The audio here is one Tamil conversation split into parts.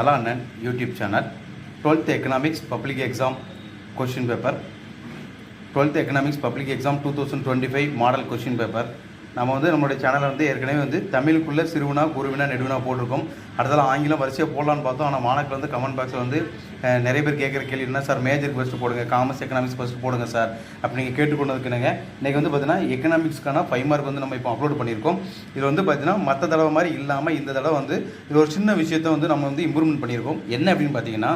தலா அண்ணன் YouTube channel. Twelfth economics public exam question paper twelfth economics public exam two thousand twenty five model question paper நம்ம வந்து நம்மளுடைய சேனலில் வந்து ஏற்கனவே வந்து தமிழுக்குள்ளே சிறுவினா குருவினா நெடுவினா போட்டிருக்கோம். அடுத்தலாம் ஆங்கிலம் வரிசையாக போடலான்னு பார்த்தோம். ஆனால் மாணவர்கள் வந்து கமெண்ட் பாக்ஸில் வந்து நிறைய பேர் கேட்குற கேள்வி என்ன சார் மேஜர் ஃபஸ்ட்டு போடுங்க காமர்ஸ் எக்கனாமிக்ஸ் ஃபஸ்ட்டு போடுங்க சார். அப்படி நீங்கள் கேட்டுக்கொண்டதுக்குனுங்க இன்றைக்கி வந்து பார்த்தீங்கன்னா எக்கனாமிக்ஸ்க்கான ஃபைவ் மார்க் வந்து நம்ம இப்போ அப்லோட் பண்ணியிருக்கோம். இது வந்து பார்த்தீங்கன்னா மற்ற தடவை மாதிரி இல்லாமல் இந்த தடவை வந்து இது ஒரு சின்ன விஷயத்தை வந்து நம்ம வந்து இம்ப்ரூவ்மெண்ட் பண்ணியிருக்கோம். என்ன அப்படின்னு பார்த்தீங்கன்னா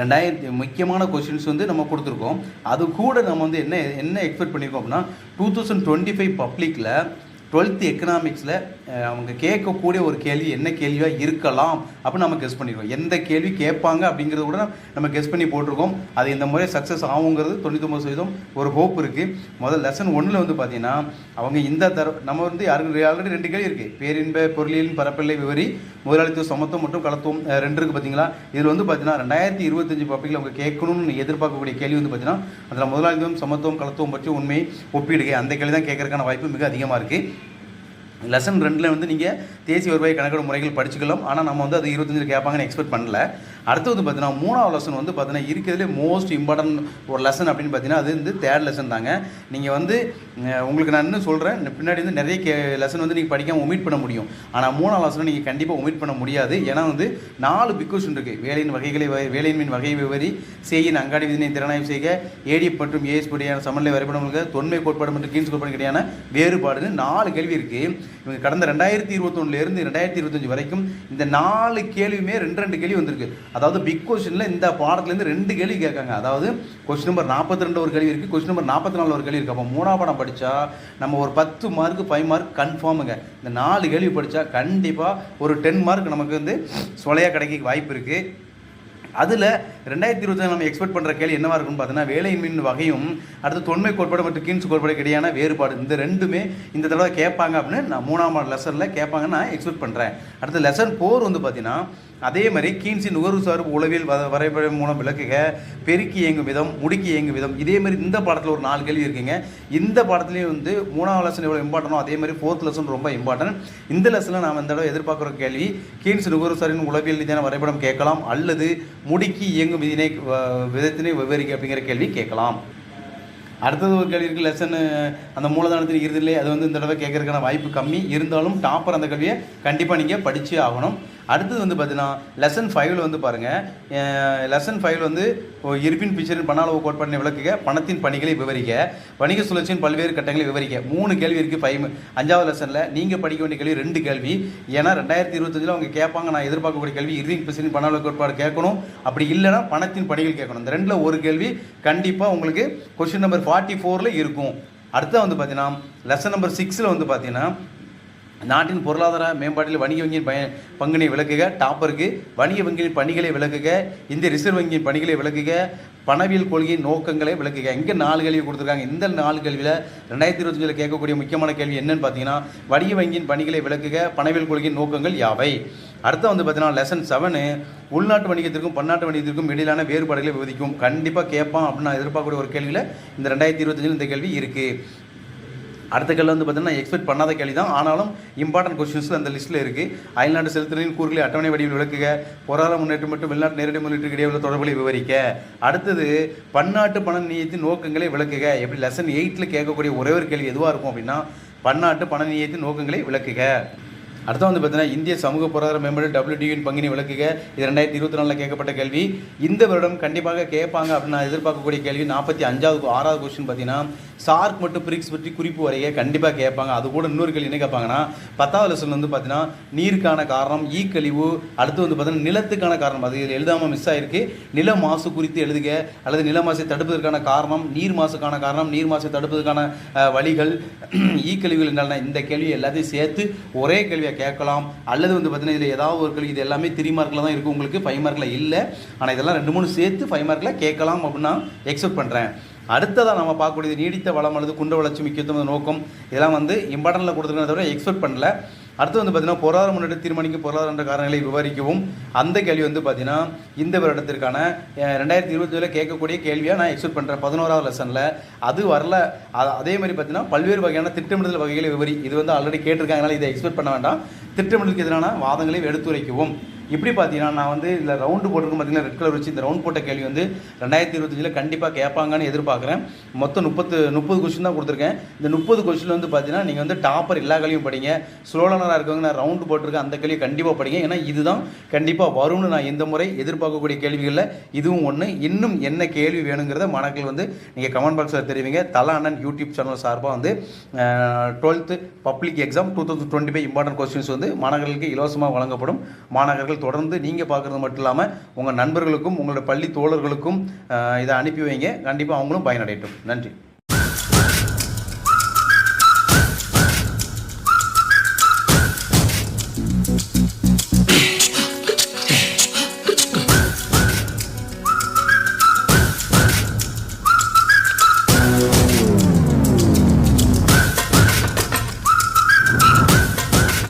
ரெண்டாயிரத்தி முக்கியமான கொஷின்ஸ் வந்து நம்ம கொடுத்துருக்கோம். அது கூட நம்ம வந்து என்ன என்ன எக்ஸ்பெக்ட் பண்ணியிருக்கோம் அப்படின்னா டூ தௌசண்ட் டுவெண்ட்டி ஃபைவ் பப்ளிக்கில் டுவெல்த் எக்கனாமிக்ஸில் அவங்க கேட்கக்கூடிய ஒரு கேள்வி என்ன கேள்வியாக இருக்கலாம் அப்படின்னு நம்ம கெஸ் பண்ணியிருக்கோம் எந்த கேள்வி கேட்பாங்க அப்படிங்கிறத கூட நம்ம கெஸ் பண்ணி போட்டிருக்கோம். அது இந்த முறை சக்ஸஸ் ஆகுங்கிறது தொண்ணூத்தொம்பது சதவீதம் ஒரு ஹோப் இருக்குது முதல் லெசன் ஒன்றில் வந்து பார்த்தீங்கன்னா அவங்க இந்த தர நம்ம வந்து யாருக்கு ஆல்ரெடி ரெண்டு கேள்வி இருக்குது பேரின்ப பொருளியலின் பரப்பில்லை விவரி முதலாளித்துவ சமத்துவம் மற்றும் கலத்துவம் ரெண்டு இருக்குது பார்த்தீங்களா இதில் வந்து பார்த்தீங்கன்னா ரெண்டாயிரத்தி இருபத்தஞ்சு பப்ளிக்கில் அவங்க கேட்கணும்னு எதிர்பார்க்கக்கூடிய கேள்வி வந்து பார்த்தீங்கன்னா அதில் முதலாளித்துவம் சமத்துவம் கலத்துவம் பற்றி உண்மை ஒப்பிடுக. அந்த கேள்வி தான் கேட்கறதுக்கான வாய்ப்பு மிக அதிகமாக இருக்குது லெசன் ரெண்டில் வந்து நீங்கள் தேசிய வருவாய் கணக்கெடு முறைகள் படிச்சுக்கலாம். ஆனால் நம்ம வந்து அது இருபத்தஞ்சு கேட்பாங்கன்னு எக்ஸ்பெக்ட் பண்ணல. அடுத்து வந்து பார்த்தீங்கன்னா மூணாவது லெசன் வந்து பார்த்தீங்கன்னா இருக்கிறதுலே மோஸ்ட் இம்பார்ட்டன்ட் ஒரு லெசன் அப்படின்னு பார்த்தீங்கன்னா அது வந்து தேர்ட் லெசன் தாங்க. நீங்கள் வந்து உங்களுக்கு நான் இன்னும் சொல்கிறேன் பின்னாடி வந்து நிறைய கே லெசன் வந்து நீங்கள் படிக்காமல் ஒமிட் பண்ண முடியும். ஆனால் மூணாவது லெசனை நீங்கள் கண்டிப்பாக ஒமிட் பண்ண முடியாது. ஏன்னா வந்து நாலு பிக்கோஷன் இருக்குது வேலையின் வகைகளை வ- வகை விவரி செய்யின் அங்காடி விதினை திறனாய்வு செய்க ஏடி மற்றும் ஏஎஸ் படியான சமநிலை வரைபடங்களுக்கு தொன்மை கோட்பாடு மற்றும் கீன்ஸ் கோட்பாடு கிடையான வேறுபாடுன்னு நாலு கேள்வி இருக்குது இவங்க கடந்த ரெண்டாயிரத்தி இருபத்தொன்னுலேருந்து ரெண்டாயிரத்தி இருபத்தஞ்சு வரைக்கும் இந்த நாலு கேள்வியுமே ரெண்டு ரெண்டு கேள்வி வந்திருக்கு. அதாவது பிக் கொஸ்டினில் இந்த பாடத்துலேருந்து ரெண்டு கேள்வி கேட்காங்க. அதாவது கொஸ்டின் நம்பர் நாற்பத்தி ரெண்டு ஒரு கேள்வி இருக்குது கொஸ்டின் நம்பர் நாற்பத்தி நாலு ஒரு கேள்வி இருக்குது அப்போ மூணாம் பாடம் படித்தா நம்ம ஒரு பத்து மார்க் ஃபைவ் மார்க் கன்ஃபார்முங்க இந்த நாலு கேள்வி படித்தா கண்டிப்பாக ஒரு டென் மார்க் நமக்கு வந்து சொலையாக கிடைக்க வாய்ப்பு இருக்குது அதில் ரெண்டாயிரத்தி இருபத்தி நம்ம எக்ஸ்பெக்ட் பண்ணுற கேள்வி என்னவாக இருக்கும்னு பார்த்தீங்கன்னா வேலையின்மையின் வகையும் அடுத்து தொன்மை கோட்பாடு மற்றும் கீன்ஸ் கோட்பாடு இடையான வேறுபாடு. இந்த ரெண்டுமே இந்த தடவை கேட்பாங்க அப்படின்னு நான் மூணாம் லெசனில் கேட்பாங்கன்னு நான் எக்ஸ்பெக்ட் பண்ணுறேன் அடுத்து லெசன் ஃபோர் வந்து பார்த்தீங்கன்னா அதே மாதிரி கீன்ஸின் நுகர்வு சார்பு உளவியல் வ வரைபடம் மூலம் விளக்குக பெருக்கி இயங்கும் விதம் முடுக்கி இயங்கும் விதம் இதே மாதிரி இந்த பாடத்தில் ஒரு நாலு கேள்வி இருக்குங்க. இந்த பாடத்துலேயும் வந்து மூணாவது லெசன் எவ்வளோ இம்பார்ட்டனோ அதே மாதிரி ஃபோர்த் லெசன் ரொம்ப இம்பார்ட்டன்ட் இந்த லெசனில் நாம் இந்த தடவை எதிர்பார்க்குற கேள்வி கீன்ஸ் நுகர்வு சாரின் உளவியல் ரீதியான வரைபடம் கேட்கலாம் அல்லது முடுக்கி இயங்கும் விதினை விதத்தினை விவரிக்க அப்படிங்கிற கேள்வி கேட்கலாம். அடுத்தது ஒரு கேள்வி இருக்குது லெசன் அந்த மூலதனத்தின் இறுதியிலே அது வந்து இந்த தடவை கேட்கறதுக்கான வாய்ப்பு கம்மி. இருந்தாலும் டாப்பர் அந்த கல்வியை கண்டிப்பாக நீங்கள் படித்தே ஆகணும். அடுத்தது வந்து பார்த்தீங்கன்னா லெசன் ஃபைவ்ல வந்து பாருங்கள் லெசன் ஃபைவ்ல வந்து இருப்பின் பிச்சரின் பண அளவு கோட்பாட்டினை விளக்குக பணத்தின் பணிகளை விவரிக்க வணிக சுழற்சியின் பல்வேறு கட்டங்களை விவரிக்க மூணு கேள்வி இருக்குது ஃபைவ் அஞ்சாவது லெசனில் நீங்கள் படிக்க வேண்டிய கேள்வி ரெண்டு கேள்வி. ஏன்னா ரெண்டாயிரத்தி இருபத்தஞ்சில் அவங்க கேட்பாங்க நான் எதிர்பார்க்கக்கூடிய கேள்வி இருப்பின் பிச்சரின் பண அளவு கோட்பாடு கேட்கணும். அப்படி இல்லைன்னா பணத்தின் பணிகள் கேட்கணும். இந்த ரெண்டில் ஒரு கேள்வி கண்டிப்பாக உங்களுக்கு கொஸ்டின் நம்பர் ஃபார்ட்டி ஃபோரில் இருக்கும். அடுத்த வந்து பார்த்தீங்கன்னா லெசன் நம்பர் சிக்ஸில் வந்து பார்த்தீங்கன்னா நாட்டின் பொருளாதார மேம்பாட்டில் வணிக வங்கியின் பய பங்கினை விளக்குக டாப்பருக்கு வணிக வங்கியின் பணிகளை விளக்குக இந்திய ரிசர்வ் வங்கியின் பணிகளை விளக்குக பணவியல் கொள்கையின் நோக்கங்களை விளக்குக. இங்கே நாலு கேள்வி கொடுத்துருக்காங்க. இந்த நாலு கேள்வியில் ரெண்டாயிரத்தி இருபத்தஞ்சில் கேட்கக்கூடிய முக்கியமான கேள்வி என்னன்னு பார்த்தீங்கன்னா வணிக வங்கியின் பணிகளை விளக்குக பணவியல் கொள்கையின் நோக்கங்கள் யாவை? அடுத்து வந்து பார்த்தீங்கன்னா லெசன் செவனு உள்நாட்டு வணிகத்திற்கும் பன்னாட்டு வணிகத்திற்கும் இடையிலான வேறுபாடுகளை விவரிக்கும். கண்டிப்பாக கேட்பான் அப்படின்னு நான் எதிர்பார்க்கக்கூடிய ஒரு கேள்வியில் இந்த ரெண்டாயிரத்தி இருபத்தஞ்சில் இந்த கேள்வி இருக்குது அடுத்த கேள்வி வந்து பார்த்தீங்கன்னா எக்ஸ்பெக்ட் பண்ணாத கேள்வி தான் ஆனாலும் இம்பார்ட்டன்ட் கொஸ்டின்ஸில் அந்த லிஸ்ட்டில் இருக்குது அயல்நாட்டு செலுத்தலின் கூறுகளை அட்டவணை வடிவில் விளக்குக. பொருளாதார முன்னேற்றம் மற்றும் வெளிநாட்டு நேரடி முதலீட்டுக்கு இடையே உள்ள தொடர்புகளை விவரிக்க. அடுத்தது பன்னாட்டு பண நிதியத்தின் நோக்கங்களை விளக்குக. எப்படி லெசன் எயிட்டில் கேட்கக்கூடிய ஒரே ஒரு கேள்வி எதுவாக இருக்கும் அப்படின்னா பன்னாட்டு பண நிதியத்தின் நோக்கங்களை விளக்குக. அடுத்து வந்து பார்த்தீங்கன்னா இந்திய சமூக பொருளாதார மேம்பாடு டபிள்யூடியூன் பங்கினை விளக்குக. இது ரெண்டாயிரத்தி இருபத்தி நாலில் கேட்கப்பட்ட கேள்வி. இந்த வருடம் கண்டிப்பாக கேட்பாங்க அப்படின்னு நான் எதிர்பார்க்கக்கூடிய கேள்வி. நாற்பத்தி அஞ்சாவது ஆறாவது கொஸ்டின் பார்த்தீங்கன்னா சார்க் மற்றும் பிரிக்ஸ் பற்றி குறிப்பு வரைய கண்டிப்பாக கேட்பாங்க. அது கூட இன்னொரு கேள்வி என்ன கேட்பாங்கன்னா பத்தாவது லெசன் வந்து பார்த்தீங்கன்னா நீருக்கான காரணம் ஈ கழிவு அடுத்து வந்து பார்த்தீங்கன்னா நிலத்துக்கான காரணம். அது இதில் எழுதாமல் மிஸ் ஆயிருக்கு. நில மாசு குறித்து எழுதுக அல்லது நில மாசை தடுப்பதற்கான காரணம் நீர் மாசுக்கான காரணம் நீர் மாசை தடுப்பதற்கான வழிகள் ஈ கழிவுகள் என்னென்ன இந்த கேள்வி எல்லாத்தையும் சேர்த்து ஒரே கேள்வியை கேட்கலாம். அல்லது வந்து பார்த்தீங்கன்னா இதில் ஏதாவது ஒரு கேள்வி இது எல்லாமே த்ரீ மார்க்கில் தான் இருக்கும் உங்களுக்கு ஃபைவ் மார்க்கில் இல்லை. ஆனால் இதெல்லாம் ரெண்டு மூணு சேர்த்து ஃபைவ் மார்க்கில் கேட்கலாம் அப்படின்னு நான் எக்ஸ்பெக்ட் பண்ணுறேன் அடுத்ததாக நம்ம பார்க்கக்கூடியது நீடித்த வளம் அல்லது குண்ட வளர்ச்சி முக்கியத்துவம் நோக்கம். இதெல்லாம் வந்து இம்பார்ட்டனில் கொடுத்துருக்கிறத விட எக்ஸ்பெக்ட் பண்ணல. அடுத்து வந்து பார்த்தீங்கன்னா பொருளாதார முன்னேற்ற தீர்மானிக்கும் பொருளாதார காரணங்களை விவரிக்கவும். அந்த கேள்வி வந்து பார்த்தீங்கன்னா இந்த வருடத்திற்கான ரெண்டாயிரத்தி ரெண்டாயிரத்தி ஏழில் கேட்கக்கூடிய கேள்வியாக நான் எக்ஸ்பெக்ட் பண்ணுறேன் பதினோராவது லெசனில் அது வரல. அதே மாதிரி பார்த்தீங்கன்னா பல்வேறு வகையான திட்டமிடுதல் வகைகளை விவரி இது வந்து ஆல்ரெடி கேட்டிருக்காங்க. அதனால் இதை எக்ஸ்பெக்ட் பண்ண வேண்டாம். திட்டமிடலுக்கு எதிரான வாதங்களை எடுத்துரைக்கவும். இப்படி பார்த்தீங்கன்னா நான் வந்து இதில் ரவுண்டு போட்டிருக்கும் பார்த்தீங்கன்னா ரெட் கலர் வச்சு இந்த ரவுண்ட் போட்ட கேள்வி வந்து ரெண்டாயிரத்தி இருபத்தஞ்சில் கண்டிப்பாக கேட்பாங்கன்னு எதிர்பார்க்குறேன். மொத்தம் முப்பத்து முப்பது கொஸ்டின் தான் கொடுத்துருக்கேன். இந்த முப்பது கொஸ்டின் வந்து பார்த்தீங்கன்னா நீங்கள் வந்து டாப்பர் எல்லா கேள்வியும் படிங்க. ஸ்லோலனராக இருக்கவங்க நான் ரவுண்டு போட்டிருக்கேன். அந்த கேள்வி கண்டிப்பாக படிங்க. ஏன்னா இதுதான் கண்டிப்பாக வரும்னு நான் இந்த முறை எதிர்பார்க்கக்கூடிய கேள்விகளில் இதுவும் ஒன்று இன்னும் என்ன கேள்வி வேணுங்கிறத மாணவர்கள் வந்து நீங்கள் கமெண்ட் பாக்ஸில் தெரிவிங்க. தலா அண்ணன் யூடியூப் சேனல் சார்பாக வந்து twelfth public exam two thousand twenty five important questions வந்து மாணவர்களுக்கு இலவசமாக வழங்கப்படும். மாணவர்கள் தொடர்ந்து நீங்கள் பார்க்குறது மட்டும் இல்லாமல் உங்கள் நண்பர்களுக்கும் உங்களோட பள்ளி தோழர்களுக்கும் இதை அனுப்பி வைங்க. கண்டிப்பாக அவங்களும் பயனடையட்டும். நன்றி.